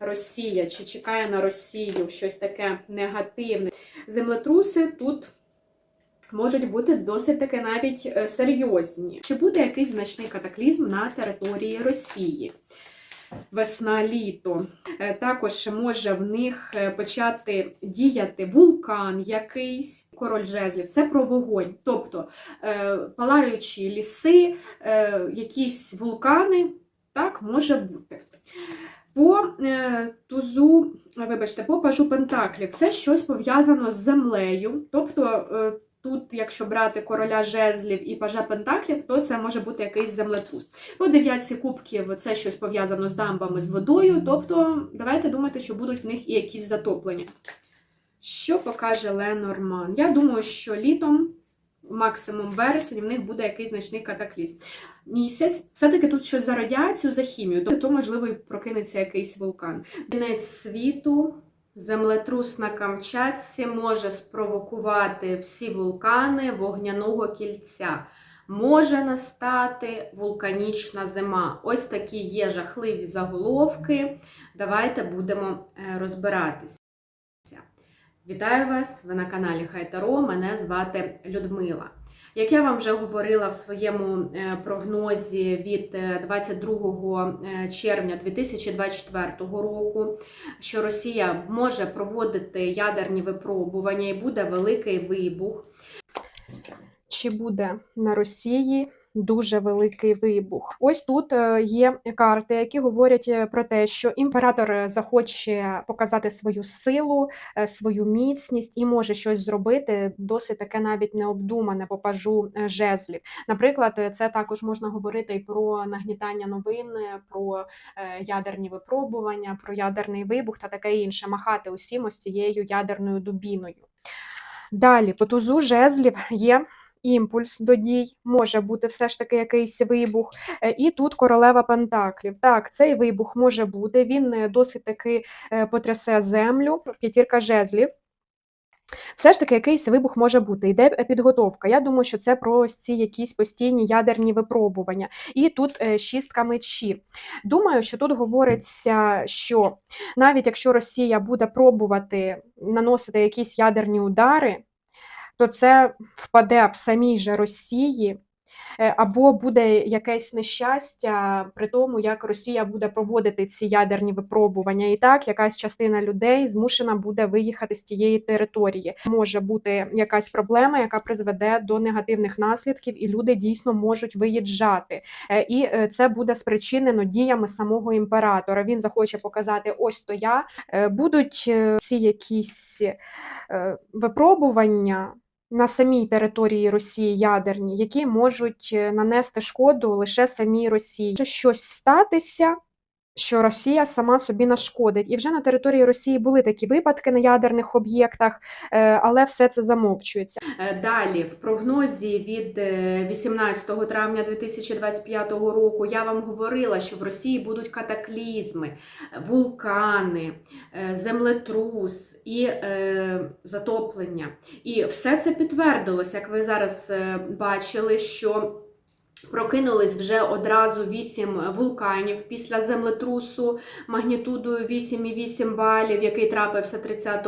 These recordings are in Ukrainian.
Росія, чи чекає на Росію щось таке негативне. Землетруси тут можуть бути досить таки навіть е, серйозні. Чи буде якийсь значний катаклізм на території Росії? Весна, літо. Е, Також може в них е, почати діяти вулкан якийсь, король жезлів. Це про вогонь. Тобто палаючі ліси, якісь вулкани, так може бути. По е, тузу, вибачте, по пажу Пентаклів це щось пов'язано з землею. Тобто, е, тут, якщо брати короля жезлів і пажа Пентаклів, то це може бути якийсь землетрус. По дев'ятці кубків це щось пов'язано з дамбами, з водою. Тобто, давайте думати, що будуть в них і якісь затоплення. Що покаже Ленорман? Я думаю, що літом, максимум вересень, в них буде якийсь значний катаклізм. Місяць, все-таки тут щось за радіацію, за хімію, то, можливо, і прокинеться якийсь вулкан. Кінець світу, землетрус на Камчатці може спровокувати всі вулкани вогняного кільця. Може настати вулканічна зима. Ось такі є жахливі заголовки. Давайте будемо е, розбиратися. Вітаю вас! Ви на каналі Хайтаро. Мене звати Людмила. Як я вам вже говорила в своєму е, прогнозі від е, 22 е, червня 2024 року, що Росія може проводити ядерні випробування і буде великий вибух. Чи буде на Росії дуже великий вибух? Ось тут е, є карти, які говорять е, про те, що імператор е, захоче показати свою силу, свою міцність і може щось зробити досить таке навіть необдумане по пажу жезлів. Наприклад, це також можна говорити і про нагнітання новин, про ядерні випробування, про ядерний вибух та таке інше, махати усім ось цією ядерною дубіною. Далі, по тузу жезлів є імпульс до дій, може бути все ж таки якийсь вибух. Е, І тут королева Пентаклів. Так, цей вибух може бути, він е, досить таки е, потрясе землю, п'ятірка жезлів. Все ж таки, якийсь вибух може бути. Йде підготовка. Я думаю, що це про ці якісь постійні ядерні випробування. І тут шістка мечів. Думаю, що тут говориться, що навіть якщо Росія буде пробувати наносити якісь ядерні удари, то це впаде в самій же Росії. е, Або буде якесь нещастя при тому, як Росія буде проводити ці ядерні випробування. І так, якась частина людей змушена буде виїхати з тієї території. Може бути якась проблема, яка призведе до негативних наслідків, і люди дійсно можуть виїжджати. Е, І е, це буде спричинено діями самого імператора. Він захоче показати: ось то я. Будуть ці якісь випробування на самій території Росії ядерні, які можуть е, нанести шкоду лише самій Росії. Може щось статися, що Росія сама собі нашкодить. І вже на території Росії були такі випадки на ядерних об'єктах, е, але все це замовчується. Далі, в прогнозі від е, 18 травня 2025 року я вам говорила, що в Росії будуть катаклізми, вулкани, е, землетрус і е, затоплення. І все це підтвердилось, як ви зараз е, бачили, що прокинулись вже одразу 8 вулканів після землетрусу магнітудою 8,8 балів, який трапився 30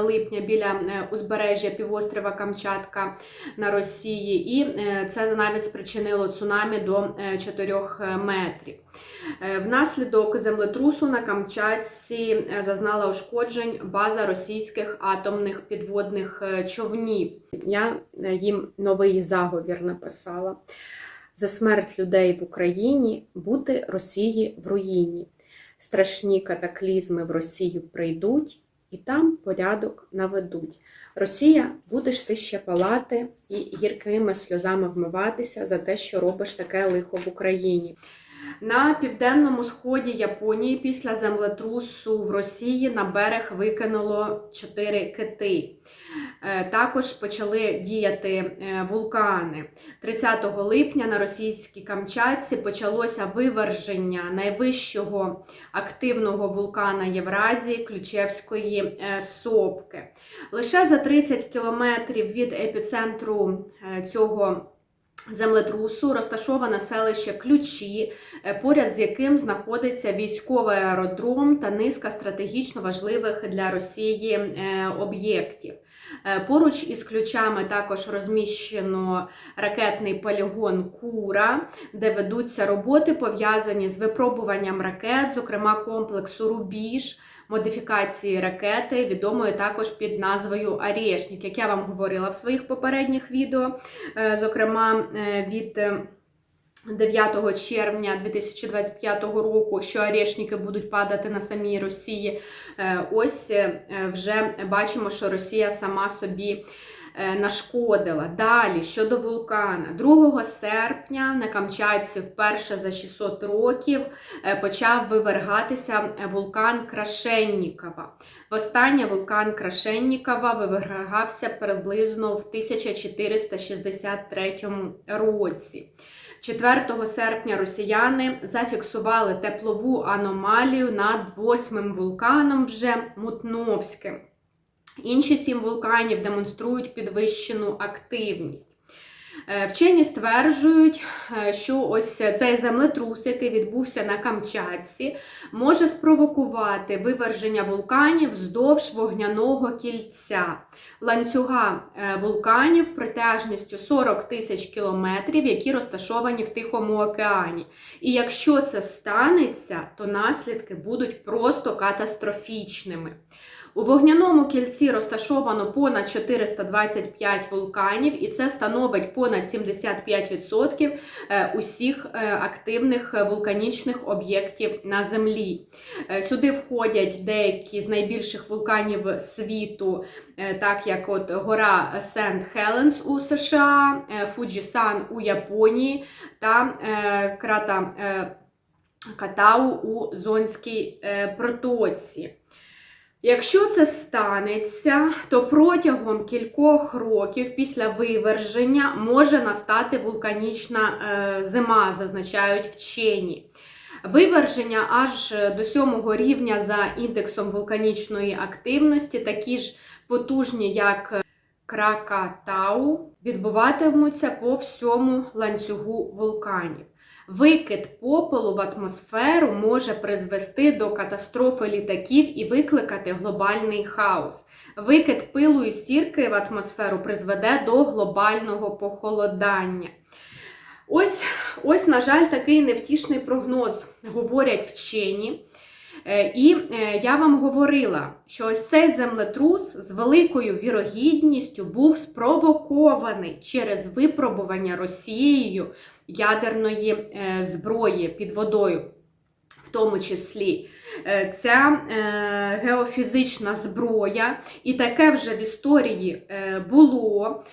липня біля е, узбережжя півострова Камчатка на Росії. І е, це навіть спричинило цунамі до е, 4 метрів. Е, Внаслідок землетрусу на Камчатці е, зазнала ушкоджень база російських атомних підводних е, човнів. Я е, їм новий заговір написала. За смерть людей в Україні бути Росії в руїні. Страшні катаклізми в Росію прийдуть і там порядок наведуть. Росія, будеш ти ще палати і гіркими сльозами вмиватися за те, що робиш таке лихо в Україні. На південному сході Японії після землетрусу в Росії на берег викинуло чотири кити. Е, Також почали діяти е, вулкани. 30 липня на російській Камчатці почалося виверження найвищого активного вулкана Євразії Ключевської е, сопки. Лише за 30 кілометрів від епіцентру цього землетрусу розташоване селище Ключі, е, поряд з яким знаходиться військовий аеродром та низка стратегічно важливих для Росії е, об'єктів. Е, Поруч із ключами також розміщено ракетний полігон Кура, де ведуться роботи пов'язані з випробуванням ракет, зокрема комплексу Рубіж, модифікації ракети, відомої також під назвою Арєшнік, як я вам говорила в своїх попередніх відео, Е, зокрема е, від. е, 9 червня 2025 року, що орешники будуть падати на самій Росії. Е, Ось е, вже бачимо, що Росія сама собі е, нашкодила. Далі щодо вулкана, 2 серпня на Камчатці вперше за 600 років е, почав вивергатися вулкан Крашеннікова. Востаннє вулкан Крашеннікова вивергався приблизно в 1463 році. 4 серпня росіяни зафіксували теплову аномалію над восьмим вулканом вже Мутновським. Інші сім вулканів демонструють підвищену активність. Е, Вчені стверджують, е, що ось цей землетрус, який відбувся на Камчатці, може спровокувати виверження вулканів вздовж вогняного кільця, ланцюга е, вулканів протяжністю 40 тисяч кілометрів, які розташовані в Тихому океані. І якщо це станеться, то наслідки будуть просто катастрофічними. У вогняному кільці розташовано понад 425 вулканів, і це становить понад 75% е, усіх е, активних вулканічних об'єктів на Землі. Е, Сюди входять деякі з найбільших вулканів світу, так як от гора Сент Хеленс у США, Фуджісан у Японії та крата Катау у Зонській протоці. Якщо це станеться, то протягом кількох років після виверження може настати вулканічна е, зима, зазначають вчені. Виверження аж до сьомого рівня за індексом вулканічної активності, такі ж потужні, як Кракатау, відбуватимуться по всьому ланцюгу вулканів. Викид попелу в атмосферу може призвести до катастрофи літаків і викликати глобальний хаос. Викид пилу і сірки в атмосферу призведе до глобального похолодання. Ось, ось, на жаль, такий невтішний прогноз говорять вчені. Е, І е, я вам говорила, що ось цей землетрус з великою вірогідністю був спровокований через випробування Росією ядерної е, зброї під водою. В тому числі ця геофізична зброя, і таке вже в історії було.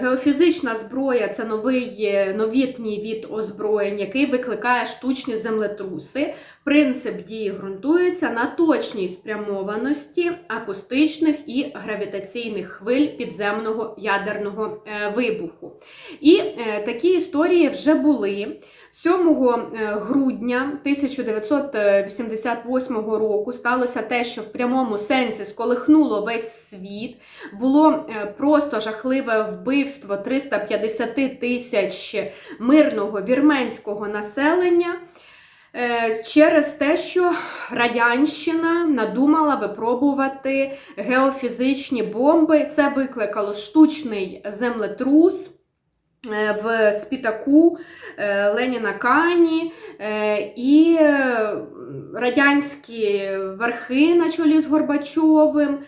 Геофізична зброя це новий новітній від озброєнь, який викликає штучні землетруси. Принцип дії ґрунтується на точній спрямованості акустичних і гравітаційних хвиль підземного ядерного е, вибуху. І е, такі історії вже були. 7 грудня 1988 року сталося те, що в прямому сенсі сколихнуло весь світ. Було е, просто жахливе вбивство 350 тисяч мирного вірменського населення. Е, Через те, що Радянщина надумала випробувати геофізичні бомби, це викликало штучний землетрус е, в Спітаку, е, Леніна Кані і радянські верхи на чолі з Горбачовим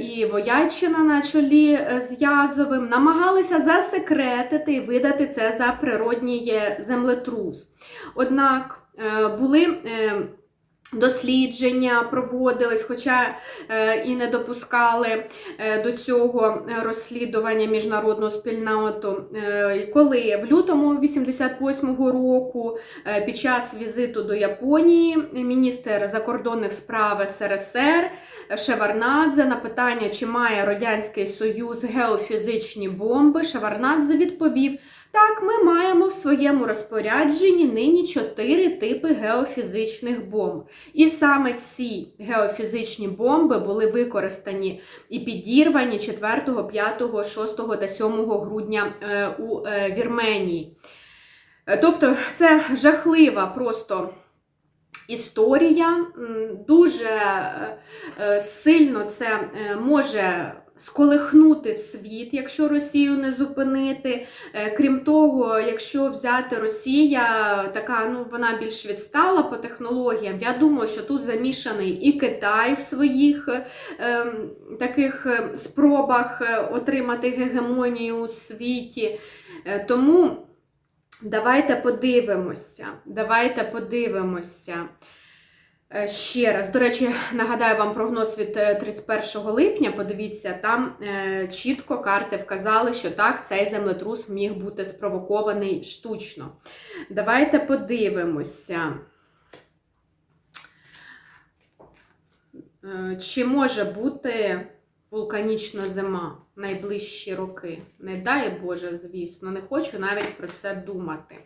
і Воячина на чолі з Язовим намагалися засекретити і видати це за природній землетрус. Однак були е, дослідження проводились, хоча е, і не допускали е, до цього розслідування міжнародного спільноту. Е, Коли в лютому 88-го року е, під час візиту до Японії міністр закордонних справ СРСР Шеварнадзе на питання, чи має Радянський Союз геофізичні бомби, Шеварнадзе відповів, Так, ми маємо в своєму розпорядженні нині чотири типи геофізичних бомб. І саме ці геофізичні бомби були використані і підірвані 4, 5, 6 та 7 грудня е, у е, Вірменії. Е, Тобто це жахлива просто історія. Дуже е, е, сильно це е, може сколихнути світ, якщо Росію не зупинити. Крім того, якщо взяти Росія, така ну вона більш відстала по технологіям. Я думаю, що тут замішаний і Китай в своїх е, ем, таких спробах отримати гегемонію у світі. Тому давайте подивимося. Давайте подивимося. Е, Ще раз, до речі, нагадаю вам прогноз від е, 31 липня. Подивіться, там е, чітко карти вказали, що так, цей землетрус міг бути спровокований штучно. Давайте подивимося. Е, Чи може бути вулканічна зима найближчі роки? Не дай Боже, звісно, не хочу навіть про це думати.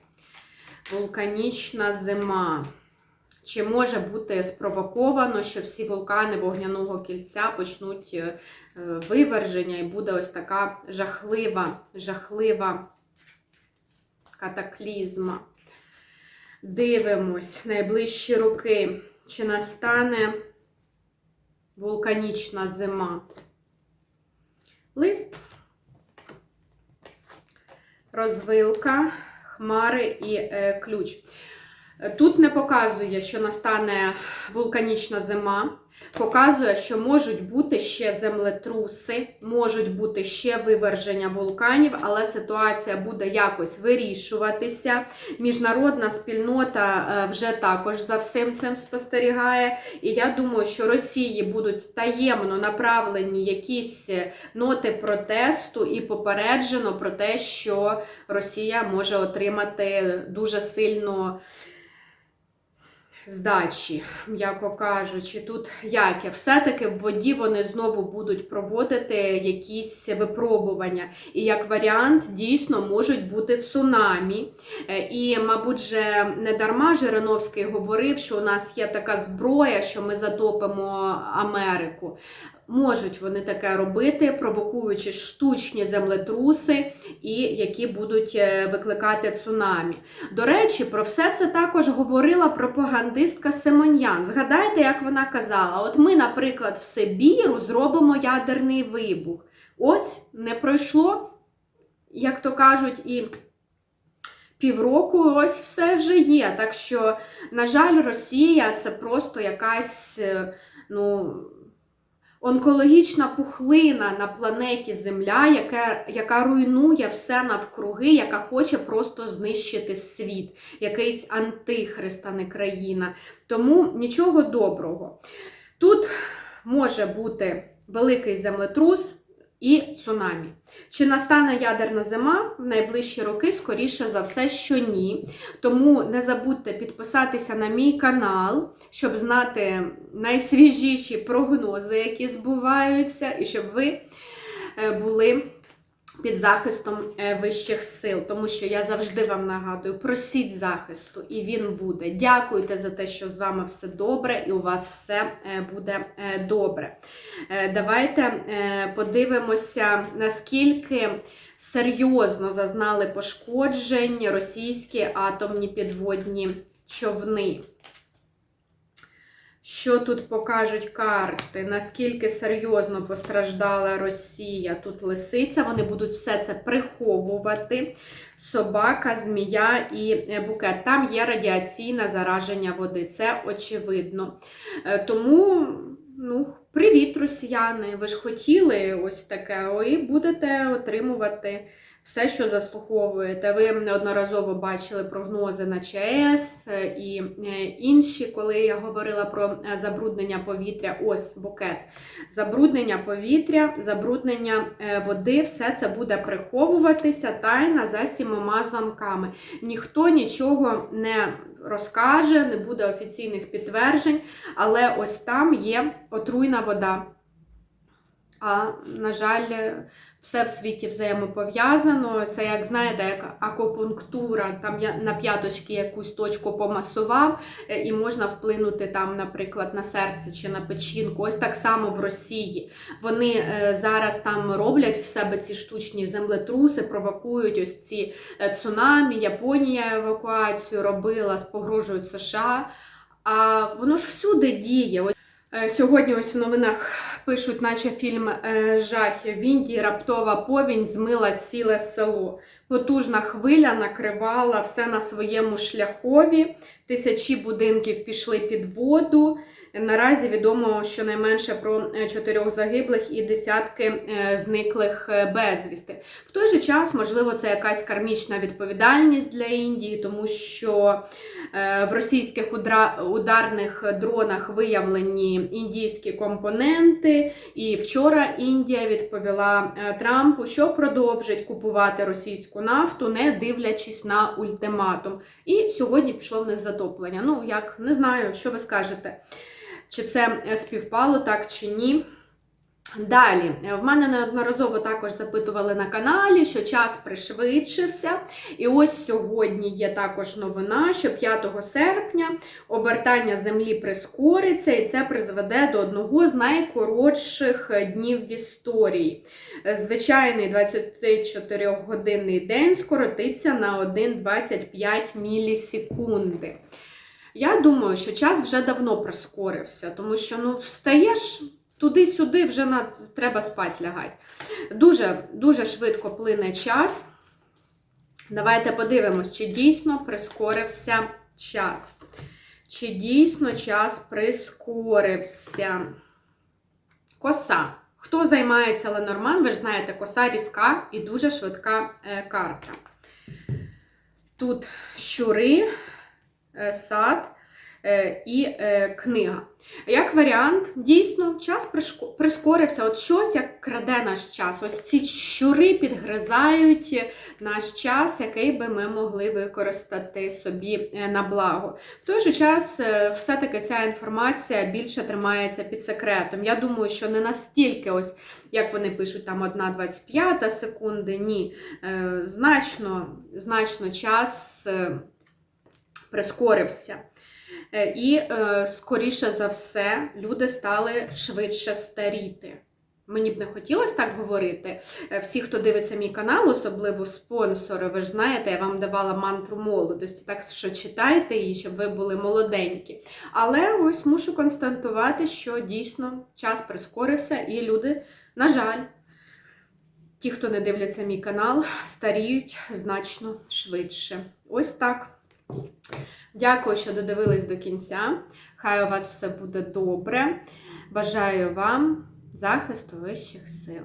Вулканічна зима. Чи може бути спровоковано, що всі вулкани вогняного кільця почнуть е, виверження, і буде ось така жахлива, жахлива катаклізма. Дивимось найближчі роки, чи настане вулканічна зима. Лист, розвилка, хмари і е, ключ. Тут не показує, що настане вулканічна зима. Показує, що можуть бути ще землетруси, можуть бути ще виверження вулканів, але ситуація буде якось вирішуватися. Міжнародна спільнота е, вже також за всім цим спостерігає. І я думаю, що Росії будуть таємно направлені якісь ноти протесту і попереджено про те, що Росія може отримати дуже сильно здачі, м'яко кажучи, тут яке, все-таки в воді вони знову будуть проводити якісь випробування. І як варіант, дійсно можуть бути цунамі. Е, І, мабуть, же не дарма Жириновський говорив, що у нас є така зброя, що ми затопимо Америку. Можуть вони таке робити, провокуючи штучні землетруси, і які будуть е, викликати цунамі. До речі, про все це також говорила пропагандистка Симоньян. Згадайте, як вона казала: от ми, наприклад, в Сибіру зробимо ядерний вибух. Ось не пройшло, як то кажуть, і півроку ось все вже є. Так що, на жаль, Росія це просто якась, е, ну. Онкологічна пухлина на планеті Земля, яка, яка руйнує все навкруги, яка хоче просто знищити світ, якийсь антихрист, а не країна. Тому нічого доброго. Тут може бути великий землетрус і цунамі. Чи настане ядерна зима в найближчі роки? Скоріше за все, що ні. Тому не забудьте підписатися на мій канал, щоб знати найсвіжіші прогнози, які збуваються, і щоб ви е, були під захистом е, вищих сил, тому що я завжди вам нагадую, просіть захисту, і він буде. Дякуйте за те, що з вами все добре, і у вас все е, буде е, добре. Давайте подивимося, наскільки серйозно зазнали пошкоджень російські атомні підводні човни. Що тут покажуть карти? Наскільки серйозно постраждала Росія? Тут лисиця, вони будуть все це приховувати. Собака, змія і е, букет. Там є радіаційне зараження води, це очевидно. Е, Тому, ну, привіт, росіяни! Ви ж хотіли ось таке, і будете отримувати все, що заслуховуєте. Ви неодноразово бачили прогнози на ЧАЕС і е, інші, коли я говорила про е, забруднення повітря. Ось букет. Забруднення повітря, забруднення е, води, все це буде приховуватися тайна за сімома замками. Ніхто нічого не розкаже, не буде офіційних підтверджень, але ось там є отруйна вода. А, на жаль, все в світі взаємопов'язано. Це, як знаєте, як акупунктура, там я на п'яточки якусь точку помасував, е, і можна вплинути там, наприклад, на серце чи на печінку. Ось так само в Росії. Вони е, зараз там роблять в себе ці штучні землетруси, провокують ось ці е, цунамі. Японія евакуацію робила, спогрожують США. А воно ж всюди діє. Ось Сьогодні ось в новинах пишуть, наче фільм е, жахів. В Індії раптова повінь змила ціле село. Потужна хвиля накривала все на своєму шляхові. Тисячі будинків пішли під воду. Наразі відомо щонайменше про е, чотирьох загиблих і десятки е, зниклих е, безвісти. В той же час, можливо, це якась кармічна відповідальність для Індії, тому що в російських ударних дронах виявлені індійські компоненти. І вчора Індія відповіла Трампу, що продовжить купувати російську нафту, не дивлячись на ультиматум. І сьогодні пішло в них затоплення. Ну, як не знаю, що ви скажете. Чи це співпало так чи ні? Далі, е, в мене неодноразово також запитували на каналі, що час пришвидшився. І ось сьогодні є також новина, що 5 серпня обертання Землі прискориться, і це призведе до одного з найкоротших днів в історії. Е, Звичайний 24-годинний день скоротиться на 1,25 мілісекунди. Я думаю, що час вже давно прискорився, тому що ну, встаєш туди-сюди, вже на... треба спати лягати. Дуже, дуже швидко плине час. Давайте подивимось, чи дійсно прискорився час. Чи дійсно час прискорився? Коса. Хто займається Ленорман, ви ж знаєте, коса різка і дуже швидка е, карта. Тут щури, е, сад і е, книга. Як варіант, дійсно, час прискорився. От щось як краде наш час. Ось ці щури підгризають наш час, який би ми могли використати собі е, на благо. В той же час, е, все-таки ця інформація більше тримається під секретом. Я думаю, що не настільки, ось як вони пишуть, там 1,25 секунди. Ні, Е, значно, значно час е, прискорився. Е, І, е, скоріше за все, люди стали швидше старіти. Мені б не хотілося так говорити. Е, Всі, хто дивиться мій канал, особливо спонсори, ви ж знаєте, я вам давала мантру молодості, так що читайте її, щоб ви були молоденькі. Але ось мушу констатувати, що дійсно час прискорився, і люди, на жаль, ті, хто не дивляться мій канал, старіють значно швидше. Ось так. Дякую, що додивились до кінця. Хай у вас все буде добре. Бажаю вам захисту вищих сил.